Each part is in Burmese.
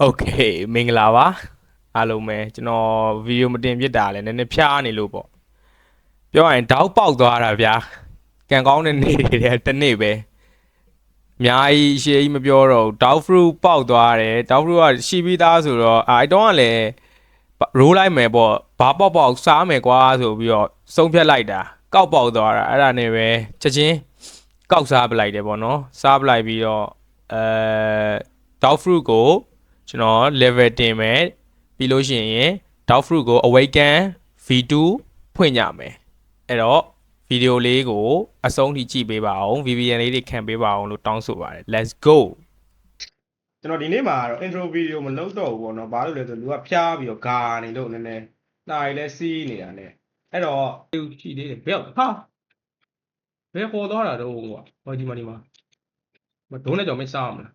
โอเคမင်္ဂလာပါအားလုံးပဲကျွန်တော်ဗီဒီယိုမတင်ပြစ်တာလည်းနည်းနည်းဖျားနေလို့ပေါ့ပြောရရင်တောက်ပေါက်သွားတာဗျာကံကောင်းတဲ့နေ့တွေတစ်နေ့ပဲအများကြီးရှေးကြီးမပြောတော့ဘူးတောက်ဖရူပေါက်သွားတယ်တောက်ဖရူကရှိပြီးသားဆိုတော့အဲတော့ကလည်းရိုးလိုက်မယ်ပေါ့ဘာပေါက်ပေါက်စားမယ်ကွာဆိုပြီးတော့စုံဖြတ်လိုက်တာကောက်ပေါက်သွားတာအဲ့ဒါနဲ့ပဲချက်ချင်းကောက်စားပလိုက်တယ်ပေါ့နော်စားပလိုက်ပြီးတော့အဲတောက်ဖရူကို ကျွန်တော် level တင်မယ်ပြီးလို့ရှိရင် dog fruit ကို awaken v2 ဖွင့်ကြမယ်အဲ့တော့ဗီဒီယိုလေးကိုအဆုံးထိကြည့်ပေးပါအောင် VPN လေးတွေခံပေးပါအောင်လို့တောင်းဆိုပါတယ် let's go ကျွန်တော်ဒီနေ့မှာတော့ intro video မလုပ်တော့ဘူးပေါ့နော်ဘာလို့လဲဆိုလူကဖျားပြီးတော့ဂါနေလို့နည်းနည်းနှာရီလဲစီးနေတာ ਨੇ အဲ့တော့သူရှိသေးတယ်ဘယ်ဟာဘယ်ခေါ်သွားတာတော့ကွာဟောဒီမှာဒီမှာမဒိုးနဲ့ကြော်မစားအောင်လား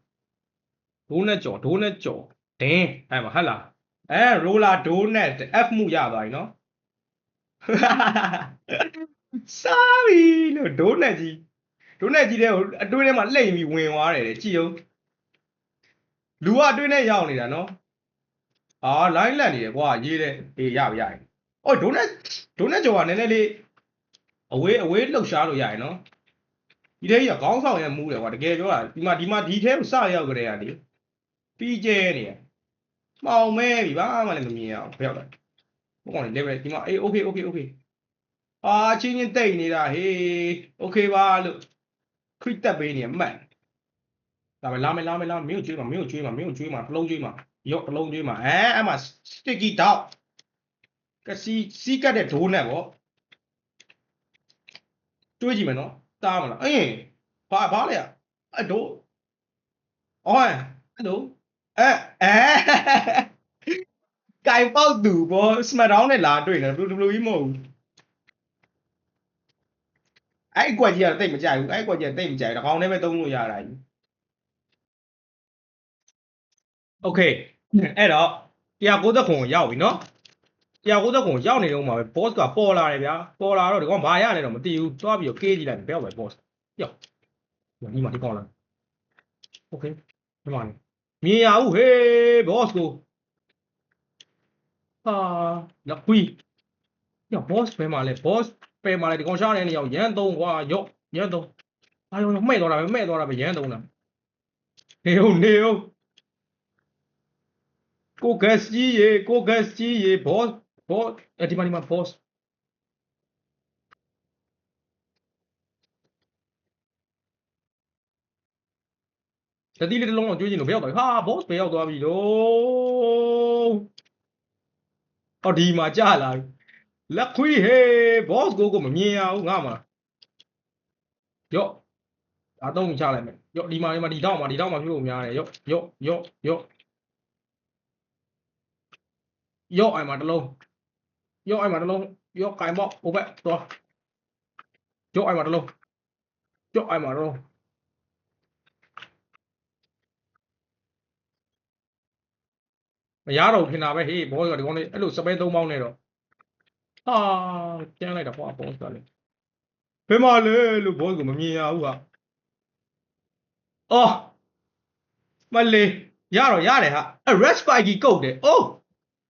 ဒိုးနဲ့ကြော်ဒိုးနဲ့ကြော်ဒင်းအဲ့မှာဟဟလားအဲရိုလာဒိုးနဲ့ F မှုရသွားပြီနော်စားပြီလို့ဒိုးနဲ့ကြီးဒိုးနဲ့ကြီးတဲ့အတွင်းထဲမှာလှိမ့်ပြီးဝင်သွားတယ်တဲ့ကြည့်အောင်လူကအတွင်းထဲရောက်နေတာနော်အာလိုင်းလက်နေတယ်ကွာရေးတယ်အေးရပါရရင်အော်ဒိုနက်ဒိုနက်ကျော်ကနည်းနည်းလေးအဝေးအဝေးလှုပ်ရှားလို့ရရင်နော်ဒီထဲကြီးကခေါင်းဆောင်ရမူးတယ်ကွာတကယ်ပြောတာဒီမှာဒီမှာဒီထဲကိုစရောက်ကြတဲ့ကလေ ပြီးကျဲနေရမှောင်မဲပြီဘာမှလည်းမမြင်အောင်ဘယ်ရောက်လဲဘုကောင်လေ level ဒီမှာအေး okay okay okay အာချင်းချင်းတိတ်နေတာဟေး okay ပါလို့ခရစ်တက်ပေးနေမှတ်ဒါပဲလာမယ်လာမယ်လာမယ်မင်းကိုကျွေးမှာမင်းကိုကျွေးမှာမင်းကိုကျွေးမှာတစ်လုံးကျွေးမှာရော့တစ်လုံးကျွေးမှာအဲအဲ့မှာ sticky dog ကစီစီကတ်တဲ့ဒိုးနဲ့ပေါ့တွေးကြည့်မယ်နော်တားမလားအေးဘာဘာလဲအဒိုးအော်အဲ့လို အဲအဲကင်ပေါက်သူပေါ့ smackdown နဲ့လာတွေ့နေ WWE မဟုတ်ဘူးအဲ့အကွက်ကြီးကတော့တိတ်မကြိုက်ဘူးအဲ့အကွက်ကြီးကတိတ်မကြိုက်ဘူးတစ်ကောင်တည်းပဲသုံးလို့ရတာကြီး โอเคအဲ့တော့190ခုရောက်ပြီเนาะ190ခုရောက်နေတော့မှာပဲ boss ကပေါ်လာတယ်ဗျာပေါ်လာတော့ဒီကောင်ဘာရလဲတော့မသိဘူးတွားပြီးတော့ကေးကြည့်လိုက်ဘယ်ရောက်ပဲ boss ရောက်ဒီမှာဒီကောင်လာโอเคဒီမှာ မြင်ရဘူးဟေး boss ကိုဟာလက်ခွီးည boss ပဲမှာလဲ boss ပဲမှာလဲဒီကောင်ရှားနေနေရောက်ရန်သုံးကွာရော့ရန်သုံးအာရောမှဲ့သွားတာပဲမှဲ့သွားတာပဲရန်သုံးတာနေဟုတ်နေဟုတ်ကိုဂက်စ်ကြီးရေကိုဂက်စ်ကြီးရေဘော့ဘော့အဲဒီမှာဒီမှာ ဘော့တတိလေးတစ်လုံးတော့ကျွေးချင်လို့ဘယ်ရောက်သွားပြီဟာဘော့ဘယ်ရောက်သွားပြီလို့အော်ဒီမှာကြာလာပြီလက်ခွေးဟေးဘော့ကိုကိုမမြင်ရဘူးငါမှာရော့အတော့ချလိုက်မယ်ရော့ဒီမှာဒီမှာဒီတော့မှာဒီတော့မှာပြုတ်များတယ်ရော့ရော့ရော့ရော့ရော့အိုင်မှာတစ်လုံးရော့အိုင်မှာတစ်လုံးရော့ကင်ပေါ့ဟိုဘက်သွားရော့အိုင်မှာတစ်လုံးရော့အိုင်မှာတစ်လုံး မရတော့ဘူးထင်တာပဲဟေးဘောကဒီကောင်လေးအဲ့လိုစပဲသုံးပေါင်းနေတော့ဟာကျန်းလိုက်တာဟောဘောကလည်းဘယ်မှာလဲလို့ဘောကမမြင်ရဘူးဟာအော်မလေးရတော့ရတယ်ဟာအဲ့ red spike ကြီးကုတ်တယ်အိုး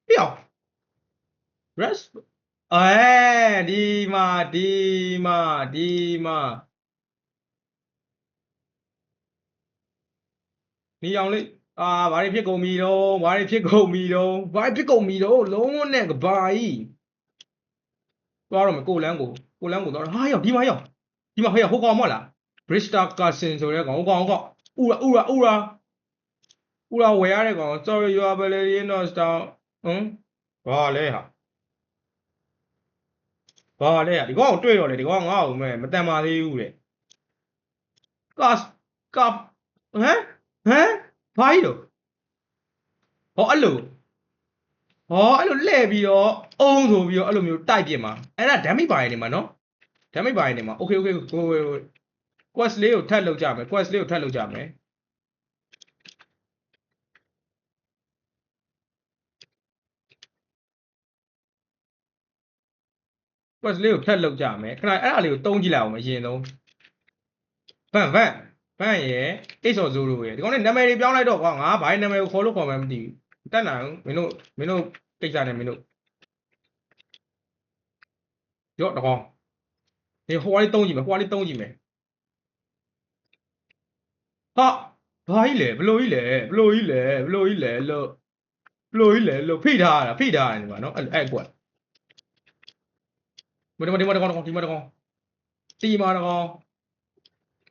ပြော rest အဲဒီမှာဒီမှာဒီမှာနီအောင်လေး အာဘာတွေဖြစ်ကုန်ပြီတော့ဘာတွေဖြစ်ကုန်ပြီတော့ဘာတွေဖြစ်ကုန်ပြီတော့လုံးဝနဲ့ကဘာကြီးသွားတော့မယ်ကိုလန်းကိုကိုလန်းကိုသွားတော့ဟာရောက်ဒီမှာရောက်ဒီမှာဟေ့ဟိုကောင်မဟုတ်လား Bristol Cousin ဆိုတဲ့ကောင်ဟိုကောင်ဟိုကောင်ဥရာဥရာဥရာဥရာဝယ်ရတဲ့ကောင် sorry you are very not down ဟမ်ဘာလဲဟာဘာလဲဟာဒီကောင်ကိုတွေ့တော့လေဒီကောင်ကငါ့ကိုမဲမတန်ပါသေးဘူးတဲ့ကတ်ကပ်ဟမ်ဟမ် ဘာကြီးတော့ဟောအဲ့လိုဟောအဲ့လိုလှည့်ပြီးတော့အုံးဆိုပြီးတော့အဲ့လိုမျိုးတိုက်ပြစ်မှာအဲ့ဒါ damage ပါရင်နေမှာနော် damage ပါရင်နေမှာ okay okay ကိုကို quest လေးကိုထပ်လုပ်ကြမယ် quest လေးကိုထပ်လုပ်ကြမယ် quest လေးကိုထပ်လုပ်ကြမယ်ခဏအဲ့ဒါလေးကိုတုံးကြည့်လိုက်အောင်အရင်ဆုံးဗန်ဗန် ပန့်ရဲ့အိတ်စော်ဇိုးတို့ရဲ့ဒီကောင်နဲ့နာမည်တွေပြောင်းလိုက်တော့ကွာငါဘာနာမည်ကိုခေါ်လို့ခေါ်မှန်းမသိဘူးတက်နိုင်မင်းတို့မင်းတို့ကိစ္စနဲ့မင်းတို့ရော့တကောင်ဒီဟိုကလေးတုံးကြည့်မယ်ဟိုကလေးတုံးကြည့်မယ်ဟာဘာကြီးလဲဘလို့ကြီးလဲဘလို့ကြီးလဲဘလို့ကြီးလဲလို့ဘလို့ကြီးလဲလို့ဖိထားတာဖိထားတယ်ဒီမှာနော်အဲ့အဲ့ကွက်မဒီမဒီမတကောင်ဒီမတကောင်တီမာတကောင်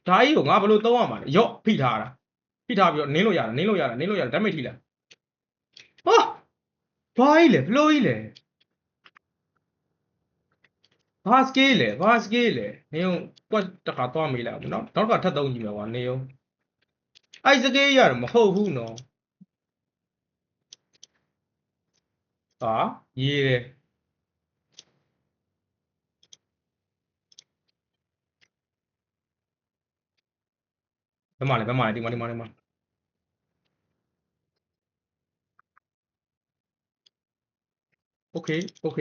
ဓာကြီးကိုငါဘယ်လိုသုံးရမှာလဲရော့ဖိထားတာဖိထားပြီးတော့နင်းလို့ရတာနင်းလို့ရတာနင်းလို့ရတာဓာတ်မိတ်ထိလားဟာဘာကြီးလဲဘလို့ကြီးလဲဘာစကေးလဲဘာစကေးလဲနေုံကွက်တခါတော့မေးလိုက်အောင်နော်နောက်တစ်ခါထပ်သုံးကြည့်မယ်ကွာနေုံအဲ့စကေးရတယ်မဟုတ်ဘူးနော်ဟာရေးတယ် ဘယ်မှာလဲဘယ်မှာလဲဒီမှာဒီမှာဒီမှာโอเคโอเค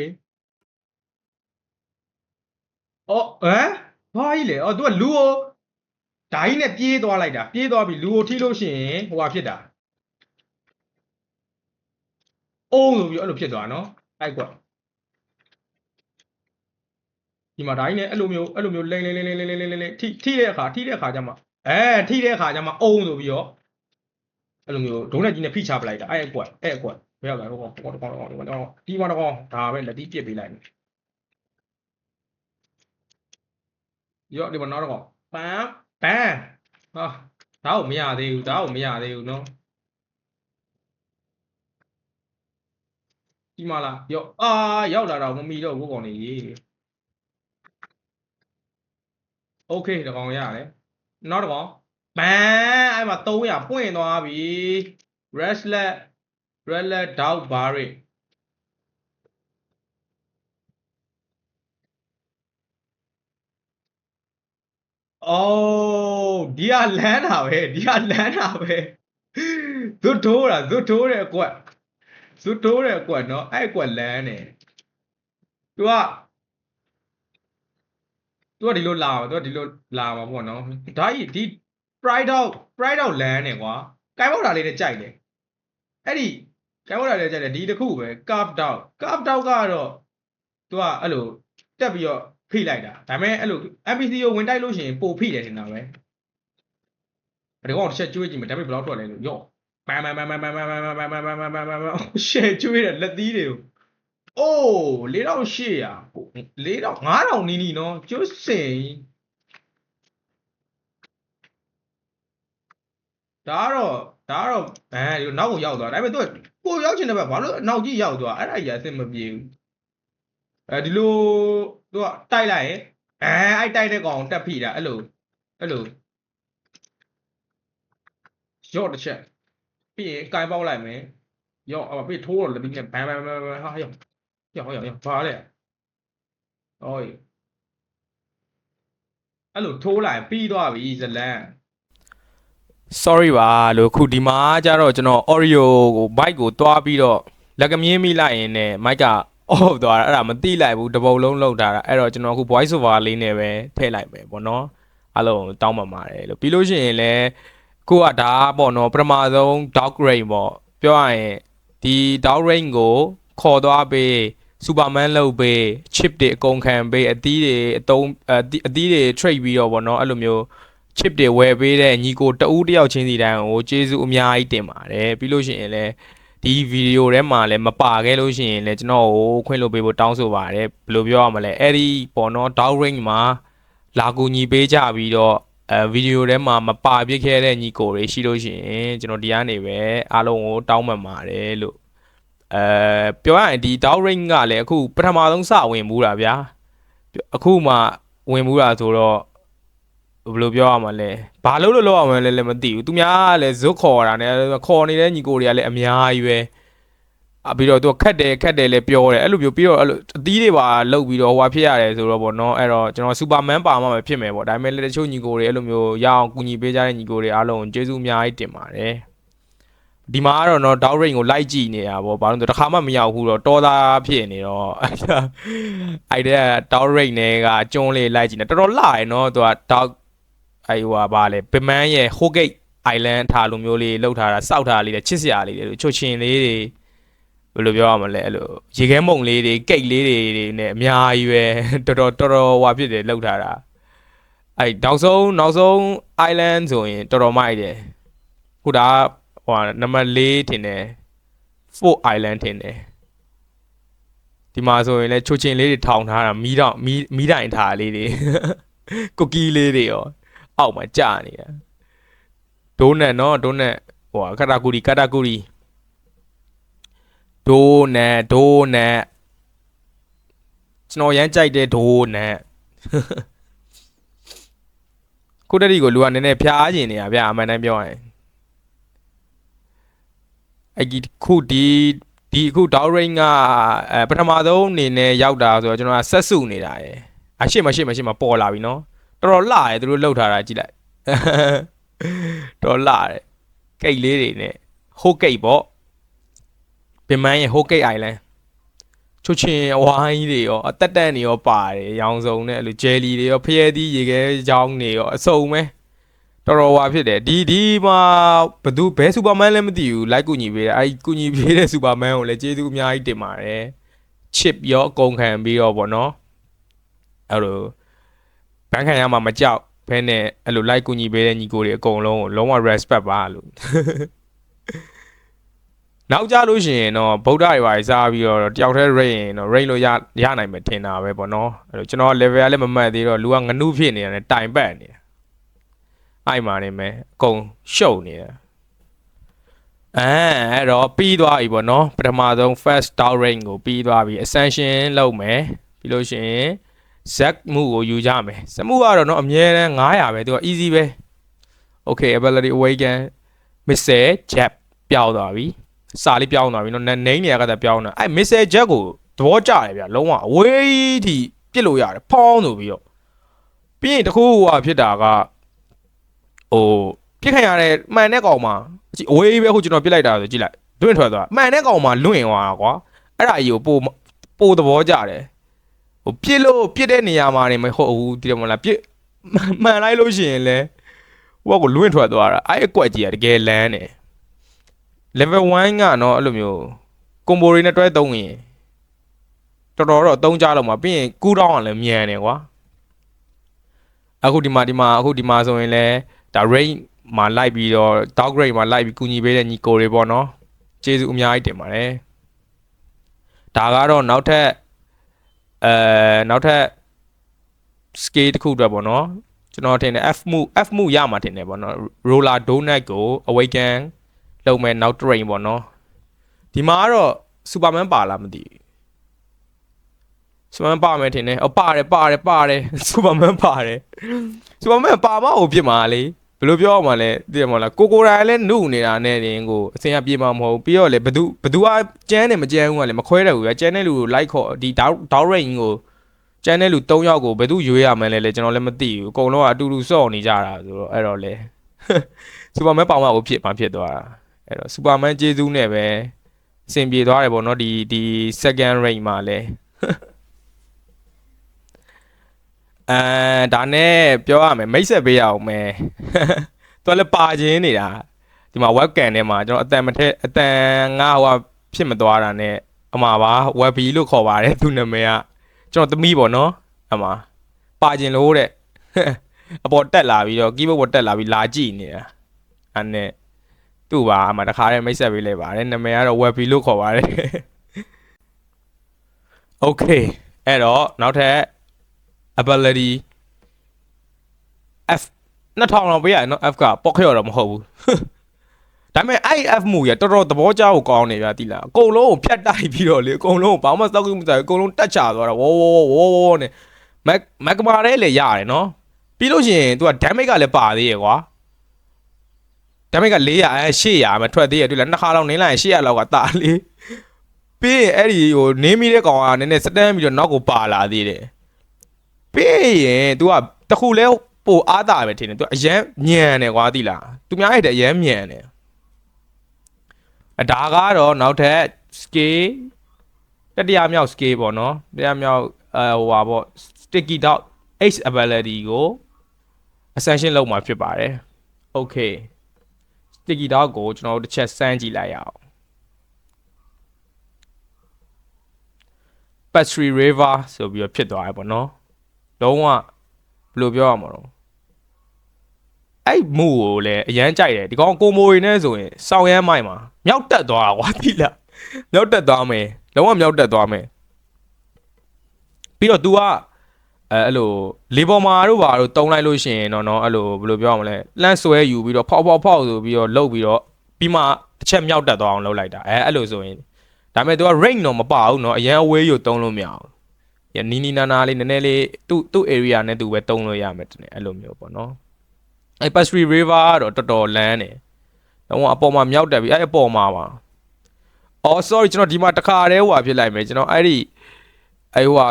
အော်ဟမ်ဘာကြီးလဲအော် तू ကလူကိုဓာကြီးနဲ့ပြေးသွားလိုက်တာပြေးသွားပြီလူကိုထိလို့ရှိရင်ဟိုဟာဖြစ်တာအုံးလို့ပြီးအဲ့လိုဖြစ်သွားနော်အဲ့ကွာဒီမှာဓာကြီးနဲ့အဲ့လိုမျိုးအဲ့လိုမျိုးလိမ့်လိမ့်လိမ့်လိမ့်လိမ့်လိမ့်လိမ့်ထိထိတဲ့အခါထိတဲ့အခါကျမှ အဲထိတဲ့အခါကျမှအုံးလို့ပြီးတော့အဲ့လိုမျိုးဒုံးနဲ့ကြီးနဲ့ဖိချပလိုက်တာအဲ့အကွက်အဲ့အကွက်ဘယ်ရောက်လာတော့ကောကောကောကောဒီမှာတော့ဒီမှာတော့ဒါပဲလက်တီးပြစ်ပေးလိုက်မယ်ရော့ဒီမှာနောက်တော့ပန်းပန်းဟာဒါကိုမရသေးဘူးဒါကိုမရသေးဘူးနော်ဒီမှာလားရော့အာရောက်လာတော့မမီတော့ဘူးကောင်လေးโอเคတကောင်ရတယ် နောက်တကောင်ပန်းအဲ့မှာ300ပွင့်သွားပြီ restless restless dog barry အော်ဒီကလမ်းတာပဲဒီကလမ်းတာပဲဇွတ်ထိုးတာဇွတ်ထိုးတဲ့အကွက်ဇွတ်ထိုးတဲ့အကွက်เนาะအဲ့အကွက်လမ်းနေသူက သူကဒီလိုလာပါသူကဒီလိုလာပါပေါ့နော်ဒါကြီးဒီ pride out pride out လမ်းနေကွာကိုင်ပေါက်တာလေးနဲ့ကြိုက်တယ်အဲ့ဒီကိုင်ပေါက်တာလေးနဲ့ကြိုက်တယ်ဒီတစ်ခုပဲ carved out carved out ကတော့သူကအဲ့လိုတက်ပြီးတော့ဖိလိုက်တာဒါပေမဲ့အဲ့လို NPC ကိုဝင်တိုက်လို့ရှိရင်ပိုဖိတယ်ထင်တာပဲဒီကောင်တစ်ချက်ကျွေးကြည့်မယ်ဒါပေမဲ့ဘယ်လောက်ထွက်လဲလို့ယော့ပမ်ပမ်ပမ်ပမ်ပမ်ပမ်ပမ်ပမ်ပမ်ပမ်ပမ်ပမ်ပမ်ပမ်ပမ်ရှယ်ကျွေးတယ်လက်သီးတွေကို အိုး4800 4000 5000နီးနီးနော်ကျွတ်စင်ဒါကတော့ဒါကတော့အဲဒီနောက်ကိုရောက်သွားဒါပေမဲ့သူကကိုရောက်ချင်တဲ့ဘက်ဘာလို့နောက်ကြီးရောက်သွားအဲ့ဒါကြီးအဆင်မပြေဘူးအဲဒီလိုသူကတိုက်လိုက်ရင်အဲအဲ့တိုက်တဲ့ကောင်တက်ဖိတာအဲ့လိုအဲ့လိုရော့တစ်ချက်ပြီးရင်ကင်ပေါက်လိုက်မယ်ရော့အပြီးထိုးတော့လက်ပြီးနဲ့ဘန်ဘန်ဘန်ဘန်ဟာရော့ ရော့ရော့ရော့ဘာလဲဟောအဲ့လိုထိုးလိုက်ပြီးသွားပြီဇလန် sorry ပါလို့ခုဒီမှာကျတော့ကျွန်တော် Oreo ကို bike ကိုတွားပြီးတော့လက်ကမြင်းမိလိုက်ရင်ね mic က off သွားတာအဲ့ဒါမသိလိုက်ဘူးတပုံလုံးလောက်ထားတာအဲ့တော့ကျွန်တော်အခု voice over လေးနဲ့ပဲထည့်လိုက်မယ်ပေါ့နော်အားလုံးတောင်းပန်ပါတယ်လို့ပြီးလို့ရှိရင်လည်းကိုကဒါပေါ့နော်ပထမဆုံး dog rain ပေါ့ပြောရရင်ဒီ dog rain ကိုခေါ်သွားပေး superman လုပ်ပေး chip တွေအကုန်ခံပေးအသီးတွေအတုံးအသီးအသီးတွေ trade ပြီးတော့ပေါ့နော်အဲ့လိုမျိုး chip တွေဝယ်ပေးတဲ့ညီကိုတဦးတယောက်ချင်းစီတိုင်းကိုကျေးဇူးအများကြီးတင်ပါတယ်ပြီးလို့ရှိရင်လည်းဒီဗီဒီယိုထဲမှာလည်းမပါခဲ့လို့ရှိရင်လည်းကျွန်တော်ကိုခွင့်လို့ပေးဖို့တောင်းဆိုပါတယ်ဘယ်လိုပြောရမလဲအဲ့ဒီပေါ့နော် down range မှာလာကူညီပေးကြပြီးတော့အဲဗီဒီယိုထဲမှာမပါပြစ်ခဲ့တဲ့ညီကိုတွေရှိလို့ရှိရင်ကျွန်တော်ဒီကနေပဲအားလုံးကိုတောင်းပန်ပါတယ်လို့ အဲပြောရရင်ဒီ down range ကလည်းအခုပထမဆုံးစဝင်မှုတာဗျာအခုမှဝင်မှုတာဆိုတော့ဘယ်လိုပြောရမှာလဲဘာလို့လို့လောက်အောင်လဲလည်းမသိဘူးသူများကလည်းဇွတ်ခေါ်တာနဲ့ခေါ်နေတဲ့ညီကိုတွေကလည်းအများကြီးပဲအပြီးတော့သူကခက်တယ်ခက်တယ်လည်းပြောတယ်အဲ့လိုမျိုးပြီးတော့အဲ့လိုအသီးတွေပါလုတ်ပြီးတော့ဟိုဟာဖြစ်ရတယ်ဆိုတော့ဗောနော်အဲ့တော့ကျွန်တော်စူပါမန်ပါမှပဲဖြစ်မယ်ဗောဒါပေမဲ့လည်းတချို့ညီကိုတွေအဲ့လိုမျိုးရအောင်ကူညီပေးကြတဲ့ညီကိုတွေအားလုံးကိုကျေးဇူးအများကြီးတင်ပါတယ် ဒီမှာကတော့နော် down range ကိုလိုက်ကြည့်နေတာဗောဘာလို့လဲဆိုတော့တစ်ခါမှမရောက်ဘူးတော့တောသားဖြစ်နေတော့အဲ့ဒါ down range နဲ့ကကျွန်းလေးလိုက်ကြည့်နေတော်တော်လှရယ်နော်သူက down အဲ့ဟိုဟာဘာလဲပင်မန်းရဲ့ဟိုဂိတ်အိုင်လန်ထားလိုမျိုးလေးလောက်ထားတာစောက်ထားလေးတဲ့ချစ်စရာလေးတွေချိုချင်လေးတွေဘယ်လိုပြောရမလဲအဲ့လိုရေခဲမုံလေးတွေကိတ်လေးတွေတွေနဲ့အများကြီးပဲတော်တော်တော်တော်ဟွာဖြစ်တယ်လောက်ထားတာအဲ့နောက်ဆုံးနောက်ဆုံး island ဆိုရင်တော်တော်မိုက်တယ်ခုဒါ ဟိုဟာနံပါတ်4ထင်တယ်4 island ထင်တယ်ဒီမှာဆိုရင်လည်းချိုချင်လေးတွေထောင်ထားတာမီးတော့မီးမီးတိုင်ထားလေးတွေကုတ်ကီးလေးတွေရောအောက်မှာကြာနေတာဒိုးနက်နော်ဒိုးနက်ဟိုဟာကတာကူရီကတာကူရီဒိုးနက်ဒိုးနက်ကျွန်တော်ရမ်းကြိုက်တဲ့ဒိုးနက်ခုတတိကိုလူကနည်းနည်းဖျားကျင်နေတာဗျအမှန်တမ်းပြောရင် အဲ့ဒီခုဒီဒီအခုဒေါက်ရိန်ကအဲပထမဆုံးအနေနဲ့ရောက်တာဆိုတော့ကျွန်တော်ကဆက်စုနေတာရယ်အရှိမရှိမရှိမပေါ်လာပြီနော်တော်တော်လှရယ်သူတို့လှုပ်ထားတာကြည့်လိုက်တော်လှရယ်ကိတ်လေးတွေနဲ့ဟိုကိတ်ပေါ့ပင်မန်းရဲ့ဟိုကိတ်အိုင်လန်ချွတ်ချင်အဝိုင်းတွေရောအသက်တန်တွေရောပါတယ်ရောင်စုံနဲ့အဲ့လိုဂျယ်လီတွေရောဖျဲသီးရေခဲကြောင်းတွေရောအစုံပဲ တော်တော်ဝါဖြစ်တယ်ဒီဒီမှာဘသူဘဲစူပါမန်လည်းမသိဘူးလိုက်ကူညီပေးတယ်အဲ့ဒီကူညီပေးတဲ့စူပါမန်ကိုလည်းကျေးဇူးအများကြီးတင်ပါတယ်ချစ်ရောအကုန်ခံပြီးတော့ဗောနော်အဲ့လိုဘန်းခံရမှာမကြောက်ဘဲနဲ့အဲ့လိုလိုက်ကူညီပေးတဲ့ညီကိုတွေအကုန်လုံးကိုလုံးဝ respect ပါလို့နောက်ကြလို့ရှိရင်တော့ဗုဒ္ဓတွေပါစားပြီးတော့တယောက်တည်း rain ရင်တော့ rain လို့ရရနိုင်မယ်ထင်တာပဲပေါ့နော်အဲ့လိုကျွန်တော် level ကလည်းမမှတ်သေးတော့လူကငနုဖြစ်နေတယ်တိုင်ပတ်နေတာ အိုက်မာနေမယ်အကုန်ရှုပ်နေတာအဲအဲ့တော့ပြီးသွားပြီပေါ့နော်ပထမဆုံး first down rain ကိုပြီးသွားပြီ ascension လုပ်မယ်ပြီးလို့ရှိရင် zack မှုကိုယူကြမယ်စမှုကတော့နော်အမြဲတမ်း900ပဲသူက easy ပဲ okay ability awaken missile jab ပျောက်သွားပြီစာလေးပြောင်းသွားပြီနော်နေနေရကတည်းကပြောင်းတာအဲ့ missile jet ကိုသဘောကျတယ်ဗျလုံးဝအဝေးထိပစ်လို့ရတယ်ဖောင်းလို့ပြီးတော့ပြီးရင်တခုဟိုဟာဖြစ်တာက ဟိုပြစ်ခံရတဲ့မှန်တဲ့ကောင်မှာကြည့်အဝေးပဲဟိုကျွန်တော်ပြစ်လိုက်တာဆိုကြည့်လိုက်လွင့်ထွက်သွားမှန်တဲ့ကောင်မှာလွင့်သွားတာကွာအဲ့ဒါကြီးကိုပိုပိုသဘောကျတယ်ဟိုပြစ်လို့ပြစ်တဲ့နေရာမှာနေမဟုတ်ဘူးတိတယ်မလားပြစ်မှန်လိုက်လို့ရှိရင်လဲဟိုကကိုလွင့်ထွက်သွားတာအဲ့အကွက်ကြီးကတကယ်လန်းတယ် level 1ကတော့အဲ့လိုမျိုးကွန်ဘိုတွေနဲ့တွဲသုံးရင်တော်တော်တော့သုံးကြတော့မှာပြီးရင်ကူးတောင်းအောင်လည်းမြန်တယ်ကွာအခုဒီမှာဒီမှာအခုဒီမှာဆိုရင်လည်း ဒါ rain မှာလိုက်ပြီးတော့ dog grade မှာလိုက်ပြီးကူညီပေးတဲ့ညီကိုတွေပေါ့နော်ကျေးဇူးအများကြီးတင်ပါတယ်ဒါကတော့နောက်ထပ်အဲနောက်ထပ် scale တစ်ခုအတွက်ပေါ့နော်ကျွန်တော်ထင်တယ် F move F move ရမှာထင်တယ်ပေါ့နော် roller donut ကို awaken လုံမဲ့နောက် train ပေါ့နော်ဒီမှာကတော့စူပါမန်ပါလားမသိဘူးစူပါမန်ပါမယ်ထင်တယ်အော်ပါတယ်ပါတယ်ပါတယ်စူပါမန်ပါတယ်စူပါမန်ပါမဟုတ်ဖြစ်မှာလေဘ ယ်လိုပြောရမှာလဲသိရမလားကိုကိုရိုင်လည်းနှုတ်နေတာနဲ့တင်ကိုအစင်အပြေမှာမဟုတ်ဘူးပြီးတော့လေဘသူဘသူကကျန်းတယ်မကျန်းဘူးကလည်းမခွဲတယ်ဘူးပဲကျန်းတဲ့လူကိုလိုက်ခေါ်ဒီ down range ကိုကျန်းတဲ့လူ၃ယောက်ကိုဘသူရွေးရမယ်လဲလေကျွန်တော်လည်းမသိဘူးအကုန်လုံးကအတူတူစော့နေကြတာဆိုတော့အဲ့တော့လေစူပါမန်ပါမဟုတ်ဖြစ်မှာဖြစ်သွားတာအဲ့တော့စူပါမန်ကျေးဇူးနဲ့ပဲအဆင်ပြေသွားတယ်ပေါ့နော်ဒီဒီ second range မှာလဲ အဲဒါနဲ့ပြောရမယ်မိတ်ဆက်ပေးရအောင်မယ်သူကလည်းပါခြင်းနေတာဒီမှာ webcam ထဲမှာကျွန်တော်အတန်မထက်အတန်ငါဟိုဖြစ်မသွားတာနဲ့အမှာပါ web လို့ခေါ်ပါတယ်သူနာမည်ကကျွန်တော်သမီးပေါ့နော်အမှာပါခြင်းလို့တဲ့အပေါ်တက်လာပြီးတော့ keyboard ပေါ်တက်လာပြီးလာကြည့်နေတာအဲ့နဲ့သူ့ပါအမှတခါတည်းမိတ်ဆက်ပေးလိုက်ပါတယ်နာမည်ကတော့ webby လို့ခေါ်ပါတယ် okay အဲ့တော့နောက်ထပ် ability F 2000လောက်ပေးရတယ်နော် F ကပေါက်ခရောတော့မဟုတ်ဘူးဒါပေမဲ့အဲ့ F မူရတော်တော်သဘောကျဖို့ကောင်းနေပြတိလားအကုန်လုံးကိုဖြတ်တိုက်ပြီးတော့လေအကုန်လုံးကိုဘာမှစောက်ကြည့်မစားဘူးအကုန်လုံးတက်ချသွားတာဝေါဝေါဝေါဝေါနဲ့မက်မက်ကမာလည်းလေရတယ်နော်ပြီးလို့ရှိရင် तू က damage ကလည်းပါသေးရကွာဒါပေမဲ့က400အဲ800မထွက်သေးရတွေ့လားနှစ်ခါလောက်နင်းလိုက်ရင်800လောက်ကတာလေပြီးရင်အဲ့ဒီဟိုနင်းမိတဲ့ကောင်ကနည်းနည်းစတန်းပြီးတော့နောက်ကိုပါလာသေးတယ် ပြီးရင် तू ကတခုလဲပိုအားတာပဲထင်တယ် तू အရန်ညံတယ်ကွာသိလား तू များရတဲ့အရန်ညံတယ်အဒါကတော့နောက်ထပ် scale တတိယမြောက် scale ပေါ့နော်တတိယမြောက်အဲဟိုပါပေါ့ sticky dot H ability ကို ascension လောက်မှာဖြစ်ပါတယ် okay sticky dog ကိုကျွန်တော်တို့တစ်ချက်စမ်းကြည့်လိုက်ရအောင် Pastry River ဆိုပြီးတော့ဖြစ်သွားတယ်ပေါ့နော် လုံးဝဘယ်လိုပြောရမှာတော့အဲ့မှုကိုလည်းအရန်ကြိုက်တယ်ဒီကောင်ကိုမိုရီနဲ့ဆိုရင်စောင်းရမ်းမိုက်မှာမြောက်တက်သွားတာကွာတိလားမြောက်တက်သွားမယ်လုံးဝမြောက်တက်သွားမယ်ပြီးတော့ तू ကအဲအဲ့လိုလေပေါ်မာတို့ဘာတို့တုံးလိုက်လို့ရှိရင်တော့နော်အဲ့လိုဘယ်လိုပြောရမလဲလှမ်းဆွဲယူပြီးတော့ဖောက်ဖောက်ဖောက်ဆိုပြီးတော့လှုပ်ပြီးတော့ပြီးမှတစ်ချက်မြောက်တက်သွားအောင်လှုပ်လိုက်တာအဲအဲ့လိုဆိုရင်ဒါပေမဲ့ तू က range တော့မပါဘူးနော်အရန်အဝေးယူတုံးလို့မရဘူး နီးနီးနားနားလေးနည်းနည်းလေးသူ့သူ့ area နဲ့သူပဲတုံးလို့ရမယ်တနေ့အဲ့လိုမျိုးပေါ့နော်အဲ့ Pastry River ကတော့တော်တော်လန်းတယ်တော့အပေါ်မှာမြောက်တက်ပြီအဲ့အပေါ်မှာပါအော် sorry ကျွန်တော်ဒီမှာတခါတည်းဟွာဖြစ်လိုက်မယ်ကျွန်တော်အဲ့ဒီအဲ့ဟွာ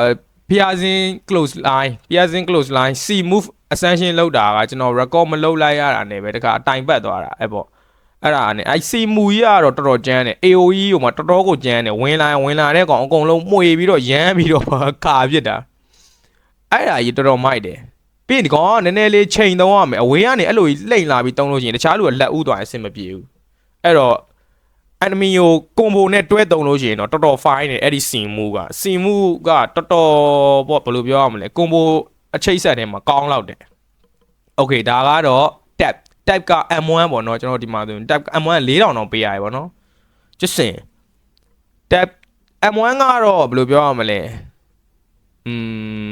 piercing close line piercing close line c move ascension လောက်တာကကျွန်တော် record မလုပ်လိုက်ရတာနဲ့ပဲတခါအတိုင်ပတ်သွားတာအဲ့ပေါ့ အဲ့ဒါနဲ့အဲ့ C move ကြီးကတော့တော်တော်ကျန်းတယ် AOE ဟိုမှာတော်တော်ကိုကျန်းတယ်ဝင်လာရင်ဝင်လာတဲ့ကောင်အကုန်လုံးမှုေပြီးတော့ရမ်းပြီးတော့ခါပြစ်တာအဲ့ဒါကြီးတော်တော်မိုက်တယ်ပြီးရင်ဒီကောင်ကနည်းနည်းလေးချိန်သုံးရမယ်အဝေးကနေအဲ့လိုကြီးလှိမ့်လာပြီးတုံးလို့ရှိရင်တခြားလူကလက်ဥသွားရင်အဆင်မပြေဘူးအဲ့တော့ enemy ကို combo နဲ့တွဲတုံးလို့ရှိရင်တော့တော်တော် fine နေအဲ့ဒီ scene move က scene move ကတော်တော်ပေါ့ဘယ်လိုပြောရမလဲ combo အချိတ်ဆက်ထဲမှာကောင်းလောက်တယ် okay ဒါကတော့ tap tap က M1 ပေါ့နော်ကျွန်တော်ဒီမှာဆိုရင် tap M1 4000တောင်ပေးရတယ်ပေါ့နော် just saying tap M1 ကတော့ဘယ်လိုပြောရမလဲอื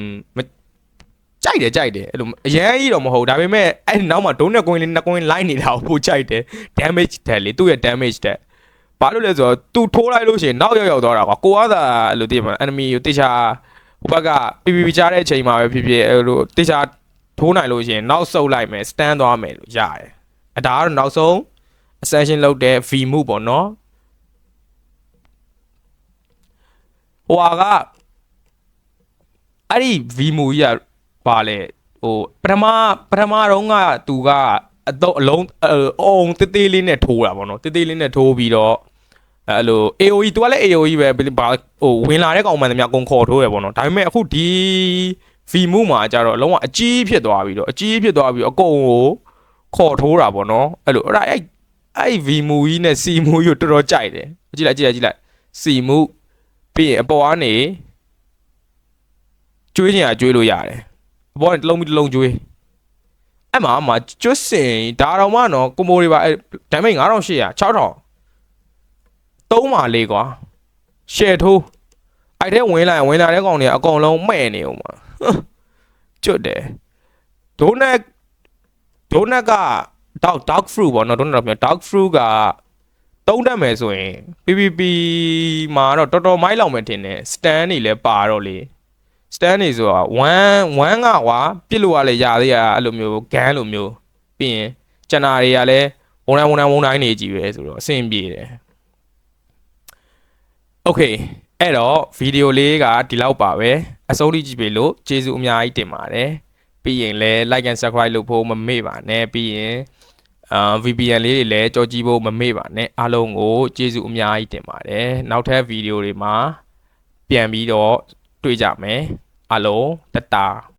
มမ ကြိုက်တယ်ကြိုက်တယ်အဲ့လိုအရန်ကြီးတော့မဟုတ်ဒါပေမဲ့အဲ့ဒီနောက်မှာဒုံးနဲ့ကွင်းလေးနှစ်ကွင်း line နေတာကိုပိုကြိုက်တယ် damage တက်လေသူ့ရဲ့ damage တက်ဘာလို့လဲဆိုတော့ तू ထိုးလိုက်လို့ရှိရင်နောက်ရောက်ရောက်သွားတာကွာကိုကသာအဲ့လိုတည်မှာ enemy ကိုတေချာဟိုဘက်က PPP ချတဲ့အချိန်မှာပဲဖြစ်ဖြစ်အဲ့လိုတေချာ ထိုးနိုင်လို့ရှိရင်နောက်ဆုတ်လိုက်မယ် stand သွားမယ်လို့ရတယ်အဒါကတော့နောက်ဆုံး ascension လုပ်တဲ့ V move ပေါ့နော်ဟိုဟာကအဲ့ဒီ V move ကြီးကပါလေဟိုပထမပထမတော့ကသူကအတော့အလုံးအုံတေးသေးလေးနဲ့ထိုးတာဗောနော်တေးသေးလေးနဲ့ထိုးပြီးတော့အဲ့လို AOE သူကလည်း AOE ပဲဘာဟိုဝင်လာတဲ့ကောင်မှန်သမျှအကုန်ခေါ်ထိုးရဗောနော်ဒါပေမဲ့အခုဒီ V move မှာကြတော့လုံးဝအကြီးဖြစ်သွားပြီးတော့အကြီးဖြစ်သွားပြီးတော့အကုန်ကိုခေါ်ထိုးတာဗောနော်အဲ့လိုအဲ့ဒါအဲ့အဲ့ V move ကြီးနဲ့ C move ကြီးကိုတော်တော်ကြိုက်တယ်ကြည့်လိုက်ကြည့်လိုက်ကြည့်လိုက် C move ပြီးရင်အပေါ်ကနေကျွေးချင်တာကျွေးလို့ရတယ်အပေါ်တစ်လုံးပြီးတစ်လုံးကျွေးအဲ့မှာမှာကျွတ်စင်ဒါတော့မှနော်ကွန်ဘိုတွေပါအဲ့ဒိုင်မိတ်9800 6000သုံးပါလေးကွာရှယ်ထိုးအဲ့ထဲဝင်လာရင်ဝင်လာတဲ့ကောင်တွေအကုန်လုံးမဲ့နေဦးမှာ ကျွတ်တယ်ဒိုနက်ဒိုနက်က dog dog fruit ပေါ့နော်ဒိုနက်တော့ပြော dog fruit ကတုံးတတ်မယ်ဆိုရင် PPP မှာတော့တော်တော်မိုက်လောက်မယ်ထင်တယ် stand တွေလည်းပါတော့လေ stand နေဆိုတာ1 1ကကွာပြစ်လို့ရလေရသေးရအဲ့လိုမျိုးဂန်းလိုမျိုးပြီးရင်ကျန်တာတွေကလည်းဝန်တိုင်းဝန်တိုင်းဝန်တိုင်းနေကြည့်ပဲဆိုတော့အဆင်ပြေတယ် Okay အဲ့တော့ဗီဒီယိုလေးကဒီလောက်ပါပဲအဆုံးထိကြည့်ပြီလို့ကျေးဇူးအများကြီးတင်ပါတယ်ပြီးရင်လည်း like and subscribe လုပ်ဖို့မမေ့ပါနဲ့ပြီးရင်အာ VPN လေးတွေလည်းကြော်ကြည့်ဖို့မမေ့ပါနဲ့အားလုံးကိုကျေးဇူးအများကြီးတင်ပါတယ်နောက်ထပ်ဗီဒီယိုတွေမှာပြန်ပြီးတော့တွေ့ကြမယ်အားလုံးတတာ